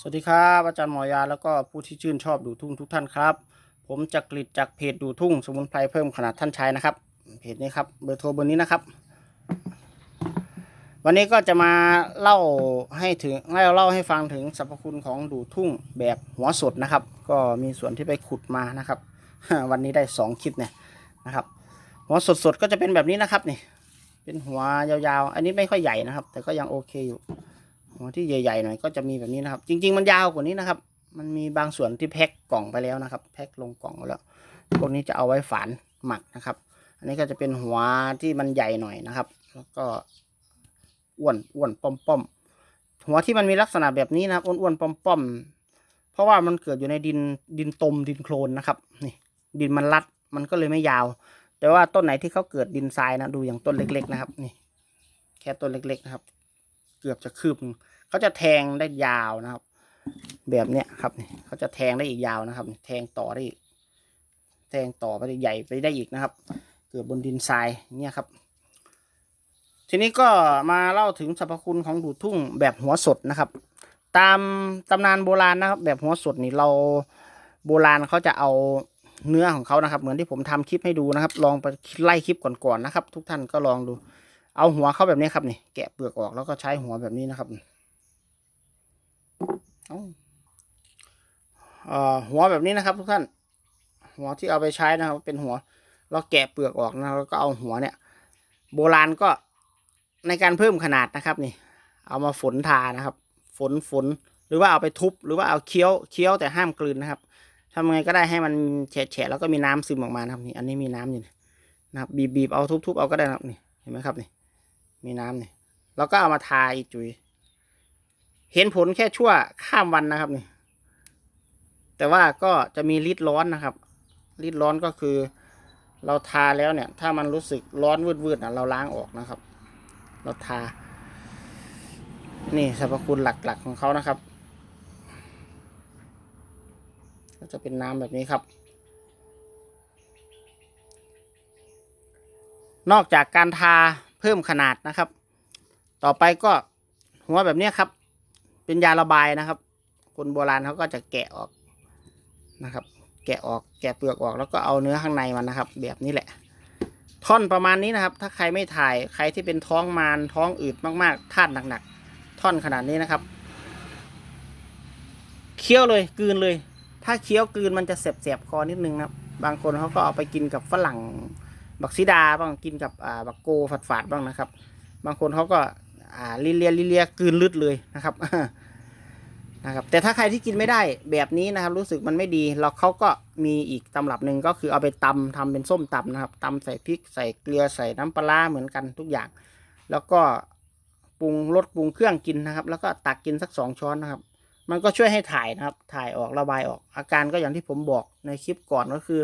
สวัสดีครับอาจารย์หมอยาแล้วก็ผู้ที่ชื่นชอบดูทุ่งทุกท่านครับ ผมจักริดจากเพจดูทุ่งสมุนไพรเพิ่มขนาดท่านใช้นะครับ เพจนี้ครับเบอร์โทรเบอร์นี้นะครับ วันนี้ก็จะมาเล่าให้ถึงให้เล่าให้ฟังถึงสรรพคุณของดูทุ่งแบบหัวสดนะครับ ก็มีส่วนที่ไปขุดมานะครับ วันนี้ได้สองคลิปเนี่ยนะครับ หัวสดๆก็จะเป็นแบบนี้นะครับนี่เป็นหัวยาวๆ อันนี้ไม่ค่อยใหญ่นะครับ แต่ก็ยังโอเคอยู่ ที่ใหญ่ๆหน่อยก็จะมีแบบนี้นะครับ จริง ๆ มันยาวกว่านี้นะครับ มันมีบางส่วนที่แพ็คกล่องไปแล้วนะครับ แพ็คลงกล่องแล้วพวกนี้จะเอาไว้ฝานหมักนะครับ อันนี้ก็จะเป็นหัวที่มันใหญ่หน่อยนะครับ แล้วก็อ้วนอ้วนป้อมป้อมหัวที่มันมีลักษณะแบบนี้นะครับอ้วนอ้วนป้อมป้อมเพราะว่ามันเกิดอยู่ในดินดินตมดินโคลนนะครับนี่ดินมันรัดมันก็เลยไม่ยาว แต่ว่าต้นไหนที่เขาเกิดดินทรายนะดูอย่างต้นเล็ก ๆ นะครับ นี่ แค่ต้นเล็ก ๆ นะครับ เกือบจะคืบเขาจะแทงได้ยาวนะครับ แบบเนี้ยครับเขาจะแทงได้อีกยาวนะครับ แทงต่อได้อีกแทงต่อไปใหญ่ไปได้อีกนะครับ เกิดบบนดินทรายเนี่ยครับ ทีนี้ก็มาเล่าถึงสรรพคุณของดูดทุ่งแบบหัวสดนะครับ ตามตำนานโบราณนะครับ แบบหัวสดนี่เราโบราณเขาจะเอาเนื้อของเขานะครับ เหมือนที่ผมทำคลิปให้ดูนะครับ ลองไปไล่คลิปก่อนๆนะครับ ทุกท่านก็ลองดู เอาหัวเข้าแบบนี้ครับนี่แกะเปลือกออกแล้วก็ใช้หัวแบบนี้นะครับเออหัวแบบนี้นะครับ ทุกท่าน หัวที่เอาไปใช้นะครับ เป็นหัว เราแกะเปลือกออกนะแล้วก็เอาหัวเนี่ย โบราณก็ในการเพิ่มขนาดนะครับนี่ เอามาฝนทานะครับ ฝนฝนหรือว่าเอาไปทุบหรือว่าเอาเคี้ยวเคี้ยวแต่ห้ามกลืนนะครับทำไงก็ได้ให้มันแฉะแล้วก็มีน้ำซึมออกมานะครับนี่อันนี้มีน้ำอยู่นะครับบีบบเอาทุบๆเอาก็ได้นะครับนี่เห็นไหมครับนี่ มีน้ำนี่เราก็เอามาทาอีจุย เห็นผลแค่ชั่วข้ามวันนะครับนี่แต่ว่าก็จะมีฤทธิ์ร้อนนะครับฤทธิ์ร้อนก็คือ เราทาแล้วเนี่ย ถ้ามันรู้สึกร้อนวืดๆนะเราล้างออกนะครับ เราทา นี่สรรพคุณหลักๆของเขานะครับก็จะเป็นน้ำแบบนี้ครับ นอกจากการทา พิ่มขนาดนะครับ ต่อไปก็หัวแบบนี้ครับ เป็นยาระบายนะครับ คนโบราณเขาก็จะแกะออกนะครับ แกะออกแกะเปลือกออกแล้วก็เอาเนื้อข้างในมันนะครับ แบบนี้แหละ ท่อนประมาณนี้นะครับ ถ้าใครไม่ถ่ายใครที่เป็นท้องมารท้องอืดมากๆธาตุหนักๆ ท่อนขนาดนี้นะครับเคี้ยวเลยกลืนเลย ถ้าเคี้ยวกลืนมันจะเสียบๆคอนิดนึงนะครับ บางคนเขาก็เอาไปกินกับฝรั่ง บักซิดาบ้างกินกับอ่าบักโกฝาดๆบ้างนะครับ บางคนเขาก็อ่าลิเลียลิเลียกืนลึดเลยนะครับนะครับแต่ถ้าใครที่กินไม่ได้แบบนี้นะครับ รู้สึกมันไม่ดีเราเขาก็มีอีกตำรับหนึ่งก็คือเอาไปตำทำเป็นส้มตำนะครับตำใส่พริกใส่เกลือใส่น้ำปลาร้าเหมือนกันทุกอย่าง แล้วก็ปรุงรสปรุงเครื่องกินนะครับ แล้วก็ตักกินสักสองช้อนนะครับ มันก็ช่วยให้ถ่ายนะครับ ถ่ายออกระบายออกอาการก็อย่างที่ผมบอกในคลิปก่อนก็คือ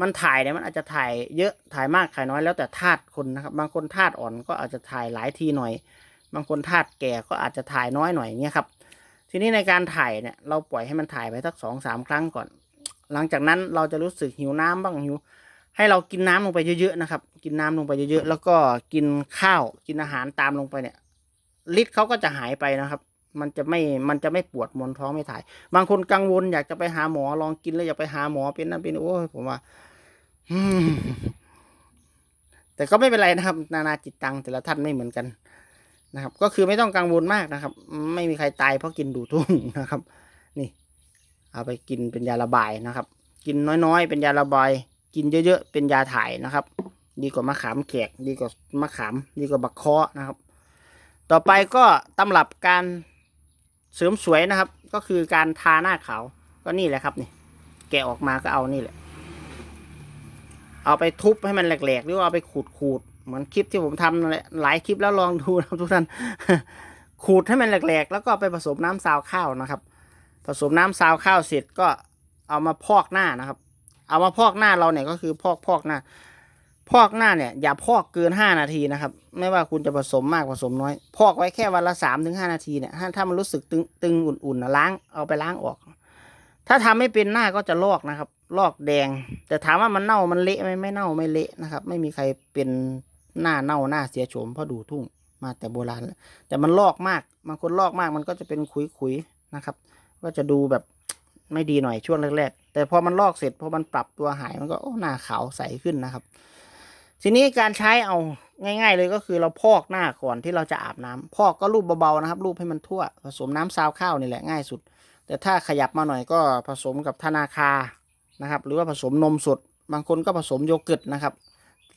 มันถ่ายเนี่ยมันอาจจะถ่ายเยอะถ่ายมากถ่ายน้อยแล้วแต่ธาตุคนนะครับ บางคนธาตุอ่อนก็อาจจะถ่ายหลายทีหน่อย บางคนธาตุแก่ก็อาจจะถ่ายน้อยหน่อยเนี่ยครับ ทีนี้ในการถ่ายเนี่ยเราปล่อยให้มันถ่ายไปสักสองสามครั้งก่อน หลังจากนั้นเราจะรู้สึกหิวน้ำบ้างหิว ให้เรากินน้ำลงไปเยอะๆนะครับ กินน้ำลงไปเยอะๆแล้วก็กินข้าวกินอาหารตามลงไปเนี่ยฤทธิ์เขาก็จะหายไปนะครับมันจะไม่ มันจะไม่ปวดมวนท้องไม่ถ่าย บางคนกังวลอยากจะไปหาหมอลองกินแล้วอยากไปหาหมอเป็นนั่นเป็นโอ้ยผมว่า แต่ก็ไม่เป็นไรนะครับ นานาจิตตังแต่ละท่านไม่เหมือนกันนะครับ ก็คือไม่ต้องกังวลมากนะครับ ไม่มีใครตายเพราะกินดูทุ่งนะครับ นี่ เอาไปกินเป็นยาระบายนะครับ กินน้อยๆ เป็นยาระบาย กินเยอะๆ เป็นยาถ่ายนะครับ ดีกว่ามะขามแขก ดีกว่ามะขาม ดีกว่าบักเคาะนะครับ ต่อไปก็ตำรับการเสริมสวยนะครับ ก็คือการทาหน้าขาว ก็นี่แหละครับนี่ แกะออกมาก็เอานี่แหละ เอาไปทุบให้มันแหลกๆ หรือว่าเอาไปขูดขูดๆเหมือนคลิปที่ผมทำหลายคลิปแล้วลองดูนะครับทุกท่านขูดให้มันแหลกๆ แล้วก็ไปผสมน้ำซาวข้าวนะครับ ผสมน้ำซาวข้าวเสร็จก็เอามาพอกหน้านะครับ เอามาพอกหน้าเราเนี่ยก็คือพอกพอกหน้า พอกหน้าเนี่ย อย่าพอกเกินห้านาทีนะครับ ไม่ว่าคุณจะผสมมากผสมน้อย พอกไว้แค่วันละสามถึงห้านาทีเนี่ยถ้ามันรู้สึกตึงตึงอุ่นๆนะล้างเอาไปล้างออก ถ้าทำไม่เป็นหน้าก็จะลอกนะครับ ลอกแดง แต่ถามว่ามันเน่ามันเละไหมไม่เน่าไม่เละนะครับ ไม่มีใครเป็นหน้าเน่าหน้าเสียโฉมเพราะดูทุ่งมาแต่โบราณแล้วแต่มันลอกมากบางคนลอกมากมันก็จะเป็นขุยๆนะครับ ก็จะดูแบบไม่ดีหน่อยช่วงแรก ๆ แต่พอมันลอกเสร็จพอมันปรับตัวหายมันก็หน้าขาวใสขึ้นนะครับ ทีนี้การใช้เอาง่าย ๆ เลยก็คือเราพอกหน้าก่อนที่เราจะอาบน้ำพอกก็รูปเบาๆนะครับรูปให้มันทั่ว ผสมน้ำซาวข้าวนี่แหละง่ายสุด แต่ถ้าขยับมาหน่อยก็ผสมกับธนาคา นะครับ หรือว่าผสมนมสด บางคนก็ผสมโยเกิร์ตนะครับ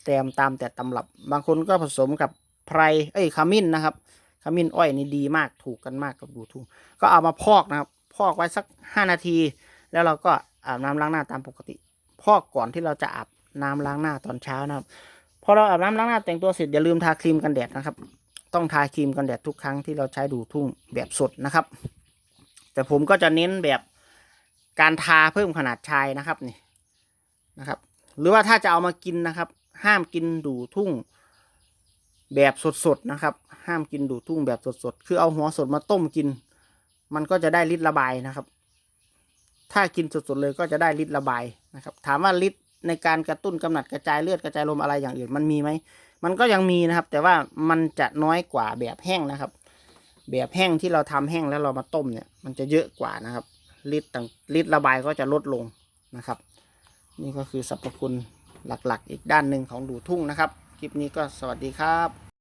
แตมตามแต่ตำรับ บางคนก็ผสมกับไพรเอ้ยขมิ้นนะครับขมิ้นอ้อยนี่ดีมากถูกกันมากกับดูทุ่งก็เอามาพอกนะครับ พอกไว้สักห้านาที แล้วเราก็อาบน้ำล้างหน้าตามปกติ พอกก่อนที่เราจะอาบน้ำล้างหน้าตอนเช้านะครับพอเราอาบน้ำล้างหน้าแต่งตัวเสร็จอย่าลืมทาครีมกันแดดนะครับ ต้องทาครีมกันแดดทุกครั้งที่เราใช้ดูทุ่งแบบสดนะครับ แต่ผมก็จะเน้นแบบ การทาเพิ่มขนาดชายนะครับนี่นะครับ หรือว่าถ้าจะเอามากินนะครับ ห้ามกินดูทุ่งแบบสดๆนะครับ ห้ามกินดูทุ่งแบบสดๆคือเอาหัวสดมาต้มกิน มันก็จะได้ฤทธิ์ระบายนะครับ ถ้ากินสดๆเลยก็จะได้ฤทธิ์ระบายนะครับ ถามว่าฤทธิ์ในการกระตุ้นกำหนัดกระจายเลือดกระจายลมอะไรอย่างอื่นมันมีไหมมันก็ยังมีนะครับ แต่ว่ามันจะน้อยกว่าแบบแห้งนะครับ แบบแห้งที่เราทำแห้งแล้วเรามาต้มเนี่ย มันจะเยอะกว่านะครับ ลิตรต่างลิตรระบายก็จะลดลงนะครับ นี่ก็คือสรรพคุณหลักๆ อีกด้านหนึ่งของดูทุ่งนะครับ คลิปนี้ก็สวัสดีครับ